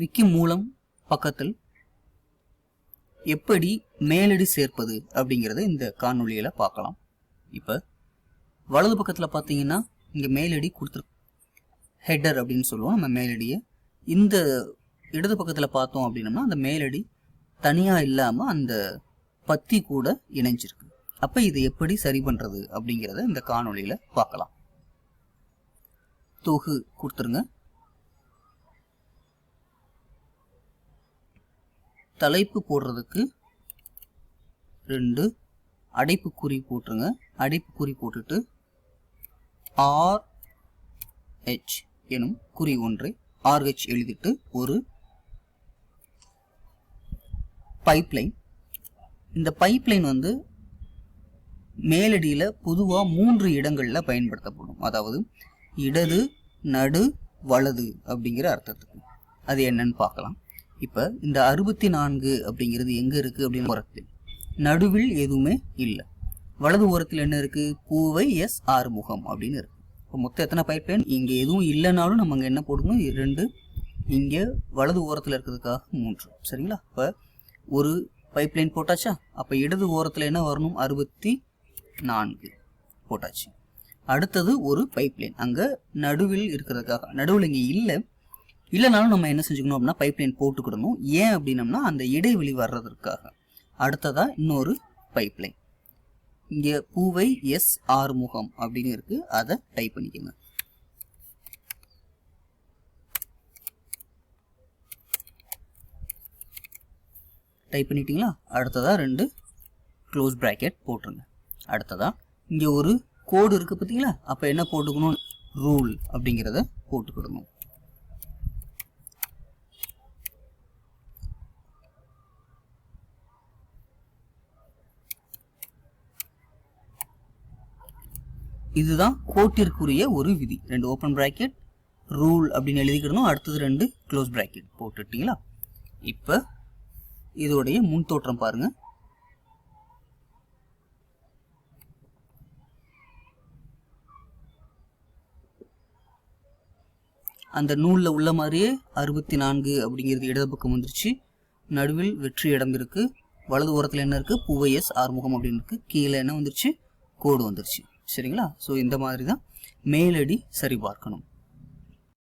விக்கி மூலம் பக்கத்தில் எப்படி மேலடி சேர்ப்பது அப்படிங்கிறத இந்த காணொலியில் பார்க்கலாம். இப்போ வலது பக்கத்தில் பார்த்தீங்கன்னா இங்கே மேலடி கொடுத்துரு ஹெட்டர் அப்படின்னு சொல்லுவோம். நம்ம மேலடியை இந்த இடது பக்கத்தில் பார்த்தோம் அப்படின்னம்னா அந்த மேலடி தனியாக இல்லாமல் அந்த பத்தி கூட இணைஞ்சிருக்கு. அப்போ இது எப்படி சரி பண்ணுறது அப்படிங்கிறத இந்த காணொளியில் பார்க்கலாம். தொகு கொடுத்துருங்க. தலைப்பு போடுறதுக்கு ரெண்டு அடைப்பு குறி போட்டுருங்க. அடைப்பு குறி போட்டுட்டு ஆர் ஹெச் எனும் குறி ஒன்றை ஆர்ஹெச் எழுதிட்டு ஒரு பைப்லைன் இந்த பைப்லைன் வந்து மேலடியில் பொதுவாக மூன்று இடங்களில் பயன்படுத்தப்படும். அதாவது இடது நடு வலது அப்படிங்கிற அர்த்தத்துக்கு. அது என்னன்னு பார்க்கலாம். இப்போ இந்த அறுபத்தி நான்கு அப்படிங்கிறது எங்கே இருக்குது அப்படின்னு ஓரத்தில் நடுவில் எதுவுமே இல்லை. வலது ஓரத்தில் என்ன இருக்குது பூவை எஸ் ஆறுமுகம் அப்படின்னு இருக்குது இப்போ மொத்தம் எத்தனை பைப்லைன் இங்கே எதுவும் இல்லைனாலும் நம்ம அங்கே என்ன போடணும்? ரெண்டு இங்கே வலது ஓரத்தில் இருக்கிறதுக்காக மூன்று. சரிங்களா? இப்போ ஒரு பைப்லைன் போட்டாச்சா? அப்போ இடது ஓரத்தில் என்ன வரணும்? அறுபத்தி நான்கு போட்டாச்சு. அடுத்தது ஒரு பைப்லைன் அங்கே நடுவில் இருக்கிறதுக்காக. நடுவில் இங்கே இல்லை. இல்லைனாலும் நம்ம என்ன செஞ்சுக்கணும் அப்படின்னா பைப்லைன் போட்டுக்கிடணும். ஏன் அப்படின்னம்னா அந்த இடைவெளி வர்றதற்காக. அடுத்ததா இன்னொரு பைப்லைன் இங்கே பூவை எஸ் ஆறுமுகம் அப்படின்னு இருக்கு. அதை டைப் பண்ணிக்கோங்க. டைப் பண்ணிட்டீங்களா? அடுத்ததா ரெண்டு க்ளோஸ் ப்ராக்கெட் போட்டுருங்க. அடுத்ததா இங்கே ஒரு கோடு இருக்குது பார்த்தீங்களா அப்போ என்ன போட்டுக்கணும்? ரூல் அப்படிங்கிறத போட்டுக்கிடணும். இதுதான் கோட்டிற்குரிய ஒரு விதி. ரெண்டு ஓப்பன் பிராக்கெட் ரூல் அப்படின்னு எழுதிக்கிடணும் அடுத்தது ரெண்டு க்ளோஸ் பிராக்கெட் போட்டுட்டிங்களா? இப்போ இதோடைய முன் தோற்றம் பாருங்கள் அந்த நூலில் உள்ள மாதிரியே அறுபத்தி நான்கு அப்படிங்கிறது இடது பக்கம் வந்துருச்சு. நடுவில் வெற்றி இடம் இருக்கு. வலது ஓரத்தில் என்ன இருக்குது பூவைஎஸ் ஆறுமுகம் அப்படின்னு இருக்கு. கீழே என்ன வந்துருச்சு? கோடு வந்துருச்சு. சரிங்களா? ஸோ இந்த மாதிரி தான் மேலடி சரி பார்க்கணும்